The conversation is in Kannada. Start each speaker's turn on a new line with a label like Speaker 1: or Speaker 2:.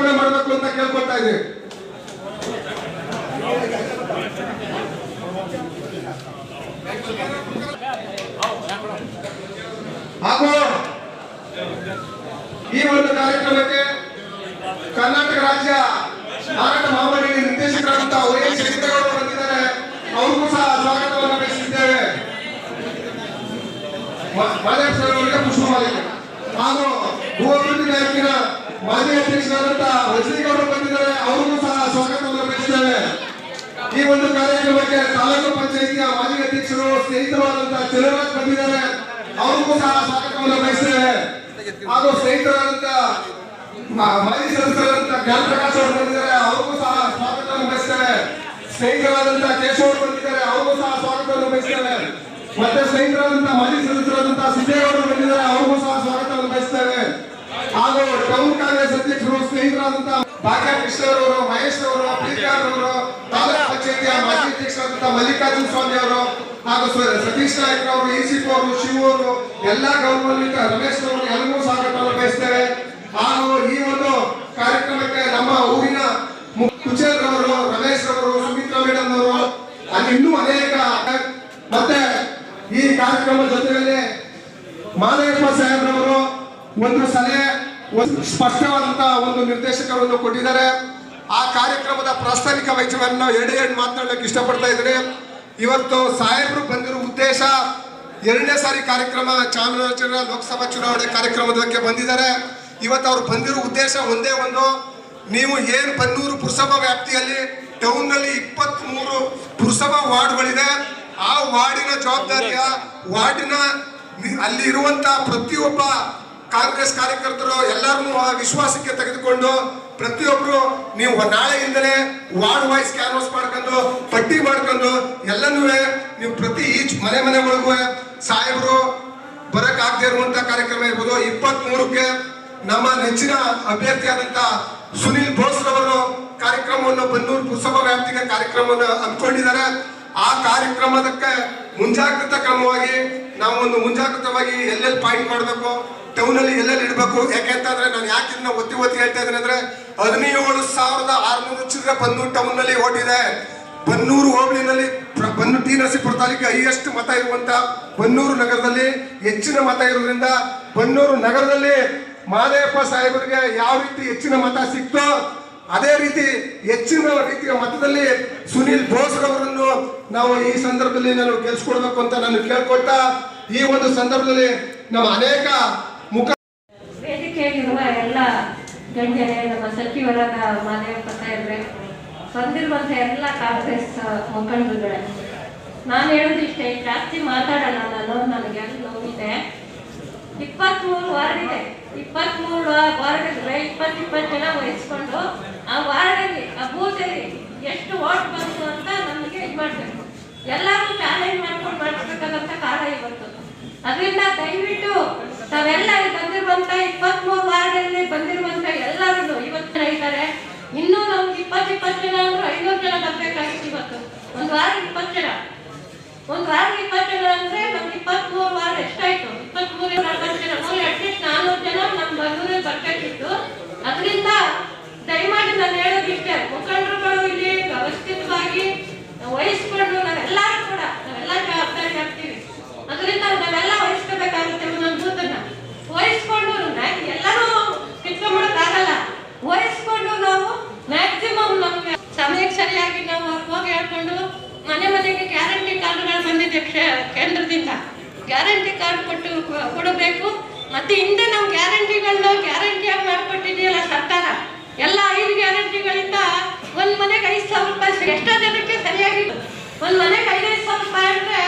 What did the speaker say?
Speaker 1: ಲೋಕಾರ್ಪಣೆ ಮಾಡಬೇಕು ಅಂತ ಕೇಳ್ಕೊಳ್ತಾ ಇದೆ ಹಾಗೂ ಈ ಒಂದು ಕಾರ್ಯಕ್ರಮಕ್ಕೆ ಕರ್ನಾಟಕ ರಾಜ್ಯ ಮಾರಾಟ ಮಹಾಮಾರಿ ನಿರ್ದೇಶಕರಾದಂತಹ ವೈ ಎಸ್ ಶಂಕರಗೌಡರು ಬಂದಿದ್ದಾರೆ. ಅವ್ರಿಗೂ ಸಹ ಸ್ವಾಗತವನ್ನು ಬಯಸಿದ್ದೇವೆ ಪುಷ್ಪಮಾಲಿಕೆ ಹಾಗೂ ಭೂ ಮಾಜಿ ಅಧ್ಯಕ್ಷರಾದಂತಹ ರಜನಿಗೌಡರು ಬಂದಿದ್ದಾರೆ, ಅವ್ರಿಗೂ ಸಹ ಸ್ವಾಗತವನ್ನು ಬಯಸಿದ್ದೇವೆ ಈ ಒಂದು ಕಾರ್ಯಕ್ರಮಕ್ಕೆ ತಾಲೂಕು ಪಂಚಾಯಿತಿಯ ಮಾಜಿ ಅಧ್ಯಕ್ಷರು ಸ್ನೇಹಿತರಾದಂತಹ ಚಲರಾಜ್ ಬಂದಿದ್ದಾರೆ, ಅವರಿಗೂ ಸಹ ಸ್ವಾಗತವನ್ನು ಬಯಸಿದ್ದೇವೆ ಹಾಗೂ ಸ್ನೇಹಿತರಾದಂತಹ ಮ- ಮಾಜಿ ಸದಸ್ಯರಾದಂತಹ ಜ್ಞಾನ ಪ್ರಕಾಶ್ ಅವರು ಬಂದಿದ್ದಾರೆ, ಅವರಿಗೂ ಸಹ ಸ್ವಾಗತವನ್ನು ಬಯಸ್ತೇವೆ ಸ್ನೇಹಿತರಾದಂತಹ ಕೇಶವ್ ಬಂದಿದ್ದಾರೆ, ಅವರಿಗೂ ಸಹ ಸ್ವಾಗತವನ್ನು ಬಯಸ್ತೇವೆ ಮತ್ತೆ ಸ್ನೇಹಿತರಾದಂತಹ ಮಾಜಿ ಸದಸ್ಯರಾದಂತಹ ಸಿದ್ದೇಗೌಡರು ಬಂದಿದ್ದಾರೆ, ಅವರಿಗೂ ಸಹ ಸ್ವಾಗತವನ್ನು ಬಯಸ್ತೇವೆ ಹಾಗೂ ಟೌನ್ ಕಾಂಗ್ರೆಸ್ ಅಧ್ಯಕ್ಷರು ಸ್ನೇಹಿತರಾದಂತಹ ಭಾಗ್ಯ ಕೃಷ್ಣ ಅವರು ಮಹೇಶ್ ಅವರು ಪ್ರೀಕಾರ್ ಅವರು ತಾಲೂಕು ಪಂಚಾಯತಿಯ ಮಾಜಿ ಅಧ್ಯಕ್ಷರಾದಂತಹ ಮಲ್ಲಿಕಾರ್ಜುನ ಸ್ವಾಮಿ ಅವರು ಹಾಗೂ ಸತೀಶ್ ನಾಯ್ಕ ಅವರು ಈಸಿಪ್ ಅವರು, ಶಿವ ಅವರು, ಎಲ್ಲಾ ಗೌರವಾನ್ವಿತ ರಮೇಶ್ ಅವರು ಎಲ್ಲರೂ ಸ್ವಾಗತವನ್ನು ಬಯಸ್ತೇವೆ ಹಾಗೂ ಈ ಒಂದು ಕಾರ್ಯಕ್ರಮಕ್ಕೆ ನಮ್ಮ ಊರಿನ ಕುಚೇಲ್ ಅವರು ರಮೇಶ್ ಅವರು ಸುಮಿತ್ರಾ ಮೇಡಮ್ ಅವರು, ಅಲ್ಲಿ ಇನ್ನೂ ಅನೇಕ ಮತ್ತೆ ಈ ಕಾರ್ಯಕ್ರಮದ ಜೊತೆಯಲ್ಲಿ ಮಾದೇವಪ್ಪ ಸಾಹೇಬ್ರವರು ಒಂದು ಸಲಹೆ ಸ್ಪಷ್ಟವಾದಂತಹ ಒಂದು ನಿರ್ದೇಶಕರನ್ನು ಕೊಟ್ಟಿದ್ದಾರೆ. ಆ ಕಾರ್ಯಕ್ರಮದ ಪ್ರಾಸ್ತಾವಿಕ ವೈಚವನ್ನು ಎರಡು ಎರಡು ಮಾತನಾಡಲಿಕ್ಕೆ ಇಷ್ಟಪಡ್ತಾ ಇದ್ದೀನಿ. ಇವತ್ತು ಸಾಹೇಬರು ಬಂದಿರೋ ಉದ್ದೇಶ ಎರಡನೇ ಸಾರಿ ಕಾರ್ಯಕ್ರಮ ಚಾಮರಾಜನಗರ ಲೋಕಸಭಾ ಚುನಾವಣೆ ಕಾರ್ಯಕ್ರಮದಕ್ಕೆ ಬಂದಿದ್ದಾರೆ. ಇವತ್ತು ಅವ್ರು ಬಂದಿರೋ ಉದ್ದೇಶ ಒಂದೇ ಒಂದು. ನೀವು ಏನು ಬನ್ನೂರು ಪುರಸಭಾ ವ್ಯಾಪ್ತಿಯಲ್ಲಿ ಟೌನ್ನಲ್ಲಿ ಇಪ್ಪತ್ತ್ ಮೂರು ಪುರಸಭಾ ವಾರ್ಡ್ಗಳಿದೆ. ಆ ವಾರ್ಡಿನ ಜವಾಬ್ದಾರಿಯ ವಾರ್ಡಿನ ಅಲ್ಲಿ ಇರುವಂತ ಪ್ರತಿಯೊಬ್ಬ ಕಾಂಗ್ರೆಸ್ ಕಾರ್ಯಕರ್ತರು ಎಲ್ಲರನ್ನೂ ಆ ವಿಶ್ವಾಸಕ್ಕೆ ತೆಗೆದುಕೊಂಡು ಪ್ರತಿಯೊಬ್ರು ನೀವು ನಾಳೆಯಿಂದಲೇ ವಾರ್ಡ್ ವೈಸ್ ಕ್ಯಾನ್ವಾಸ್ ಮಾಡ್ಕೊಂಡು, ಪಟ್ಟಿ ಮಾಡ್ಕೊಂಡು ಎಲ್ಲನೂ ನೀವು ಪ್ರತಿ ಈಚ್ ಮನೆ ಮನೆ ಒಳಗೂ ಸಾಹೇಬರು ಬರಕ್ ಆಗದೆ ಕಾರ್ಯಕ್ರಮ ಇರ್ಬೋದು. ಇಪ್ಪತ್ತ್ ಮೂರಕ್ಕೆ ನಮ್ಮ ನೆಚ್ಚಿನ ಅಭ್ಯರ್ಥಿಯಾದಂತ ಸುನಿಲ್ ಬೋಸ್ ರವರು ಕಾರ್ಯಕ್ರಮವನ್ನು ಬನ್ನೂರು ಪುರಸಭಾ ವ್ಯಾಪ್ತಿಗೆ ಕಾರ್ಯಕ್ರಮವನ್ನು ಹಮ್ಮಿಕೊಂಡಿದ್ದಾರೆ. ಆ ಕಾರ್ಯಕ್ರಮದಕ್ಕೆ ಮುಂಜಾಗ್ರತಾ ಕ್ರಮವಾಗಿ ನಾವು ಒಂದು ಮುಂಜಾಗ್ರತವಾಗಿ ಎಲ್ಲೆಲ್ಲಿ ಪಾಯಿಂಟ್ ಮಾಡಬೇಕು ಟೌನಲ್ಲಿ ಎಲ್ಲೆಲ್ಲಿ ಇಡಬೇಕು ಯಾಕೆಂತಂದ್ರೆ ನಾನು ಯಾಕೆ ಇದನ್ನ ಒತ್ತಿ ಒತ್ತಿ ಹೇಳ್ತಾ ಇದ್ದೇನೆ ಅಂದ್ರೆ ಹದಿನೇಳು ಸಾವಿರದ ಆರುನೂರು ಚಿಲ್ಲರೆ ಬನ್ನೂರು ಟೌನ್ನಲ್ಲಿ ಓಟಿದೆ ಬನ್ನೂರು ಹೋಬಳಿನಲ್ಲಿ ಬನ್ನೂರು ಟಿ ನರಸೀಪುರ ತಾಲೂಕಿಗೆ ಹೈಯೆಸ್ಟ್ ಮತ ಇರುವಂತ ಬನ್ನೂರು ನಗರದಲ್ಲಿ ಹೆಚ್ಚಿನ ಮತ ಇರೋದ್ರಿಂದ ಬನ್ನೂರು ನಗರದಲ್ಲಿ ಮಹದೇವಪ್ಪ ಸಾಹೇಬರಿಗೆ ಯಾವ ರೀತಿ ಹೆಚ್ಚಿನ ಮತ ಸಿಕ್ತೋ ಅದೇ ರೀತಿ ಹೆಚ್ಚಿನ ರೀತಿಯ ಮತದಲ್ಲಿ ಸುನಿಲ್ ಬೋಸ್ ರವರನ್ನು ನಾವು ಈ ಸಂದರ್ಭದಲ್ಲಿ ನಾನು ಗೆಲ್ಸ್ಕೊಡ್ಬೇಕು ಅಂತ ನಾನು ಕೇಳ್ಕೊಳ್ತಾ, ಈ ಒಂದು ಸಂದರ್ಭದಲ್ಲಿ ನಮ್ಮ ಅನೇಕ ಮುಖ
Speaker 2: ವೇದಿಕೆಯಲ್ಲಿರುವ ಎಲ್ಲ ಗಣ್ಯರೇ, ನಮ್ಮ ಸಚಿವರಾದ ಮಾದೇವಪ್ಪ ಸಾಹೇಬ್ರೆ ಬಂದಿರುವಂಥ ಎಲ್ಲ ಕಾಂಗ್ರೆಸ್ ಮುಖಂಡರುಗಳೇ, ನಾನು ಹೇಳೋದಿಷ್ಟೇ ಜಾಸ್ತಿ ಮಾತಾಡೋಣ ನಾನು, ನನಗೆ ನೋವಿದೆ. ಇಪ್ಪತ್ತ್ಮೂರು ವಾರ್ಡ್ ಇದೆ ಇಪ್ಪತ್ತ್ಮೂರು ವಾರ್ಡ್ ಇದ್ರೆ ಇಪ್ಪತ್ತು ಜನ ವಹಿಸ್ಕೊಂಡು ಆ ಎಷ್ಟು ಓಟ್ ಬಂತು ಅಂತ ನಮಗೆ ಇದು ಮಾಡಬೇಕು. ಎಲ್ಲರೂ ಚಾಲೆಂಜ್ ಮಾಡ್ಕೊಂಡು ಮಾಡಿಸ್ಬೇಕಾದಂಥ ಕಾಲ ಇವತ್ತು. ಅದರಿಂದ ದಯವಿಟ್ಟು ತಾವೆಲ್ಲ ಬಂದಿರುವಂತ ಬಂದಿರುವಂತ ಇಪ್ಪತ್ಮೂರು ವಾರ್ಡಲ್ಲಿ ಬಂದಿರುವಂತ ಎಲ್ಲರೂ ಇವತ್ತು ಇದ್ದಾರೆ. ಇನ್ನೂ ನಮ್ಗೆ ಇಪ್ಪತ್ತು ಇಪ್ಪತ್ತು ಜನ ಅಂದ್ರೆ ಐನೂರು ಜನ ಬರ್ಬೇಕಾಗಿತ್ತು ಇವತ್ತು. ಒಂದು ವಾರ ಇಪ್ಪತ್ತು ಜನ. ಒಂದು ವಾರ ಇಪ್ಪತ್ತು ಜನ ಅಂದ್ರೆ ನಮ್ಗೆ ಇಪ್ಪತ್ಮೂರು ವಾರ ಎಷ್ಟಾಯ್ತು? ಜನ ಮೂರು ಅಟ್ಲೀಸ್ಟ್ ನಾನ್ನೂರು ಜನ ನಮ್ಮ ಬಂದೂರಲ್ಲಿ ಬರ್ಬೇಕಿತ್ತು ಅದರಿಂದ ದಯಮಾಡಿ ನಾನು ಹೇಳೋದಿಷ್ಟೇ ಮುಖಂಡರುಗಳು ಇಲ್ಲಿ ವ್ಯವಸ್ಥಿತವಾಗಿ ವಹಿಸ್ಕೊಂಡು ನಾವೆಲ್ಲರೂ ಕೂಡ ನಾವೆಲ್ಲ ಜವಾಬ್ದಾರಿ ಆಗ್ತೀವಿ ಅದರಿಂದ ನಾವೆಲ್ಲ ವಹಿಸ್ಕೋಬೇಕಾಗುತ್ತೆ ಒಂದೊಂದು ಬೂತನ್ನ ವಹಿಸ್ಕೊಂಡು ಮ್ಯಾ- ಎಲ್ಲರೂ ಕಿತ್ಕೊಂಡ್ಬಿಡಕ್ಕಾಗಲ್ಲ ವಹಿಸ್ಕೊಂಡು ನಾವು ಮ್ಯಾಕ್ಸಿಮಮ್ ನಮ್ಗೆ ಸಮಯಕ್ಕೆ ಸರಿಯಾಗಿ ನಾವು ಹೋಗಿ ಹೇಳ್ಕೊಂಡು ಮನೆ ಮನೆಗೆ ಗ್ಯಾರಂಟಿ ಕಾರ್ಡ್ಗಳು ಬಂದಿದೆ ಕ್ಷೇ- ಕೇಂದ್ರದಿಂದ ಗ್ಯಾರಂಟಿ ಕಾರ್ಡ್ ಕೊಟ್ಟು ಕೊಡಬೇಕು. ಮತ್ತೆ ಹಿಂದೆ ನಾವು ಗ್ಯಾರಂಟಿಗಳನ್ನ ಗ್ಯಾರಂಟಿಯಾಗಿ ಮಾಡಿಕೊಟ್ಟಿದೆಯಲ್ಲ ಸರ್ಕಾರ? ಎಲ್ಲ ಐದು ಗ್ಯಾರಂಟಿಗಳಿಂದ ಒಂದ್ ಮನೆಗೆ ಐದು ಸಾವಿರ ರೂಪಾಯಿ, ಎಷ್ಟೋ ಜನಕ್ಕೆ ಸರಿಯಾಗಿ ಒಂದ್ ಮನೆಗೆ ಐದೈದು ಸಾವಿರ ರೂಪಾಯಿ ಅಂದ್ರೆ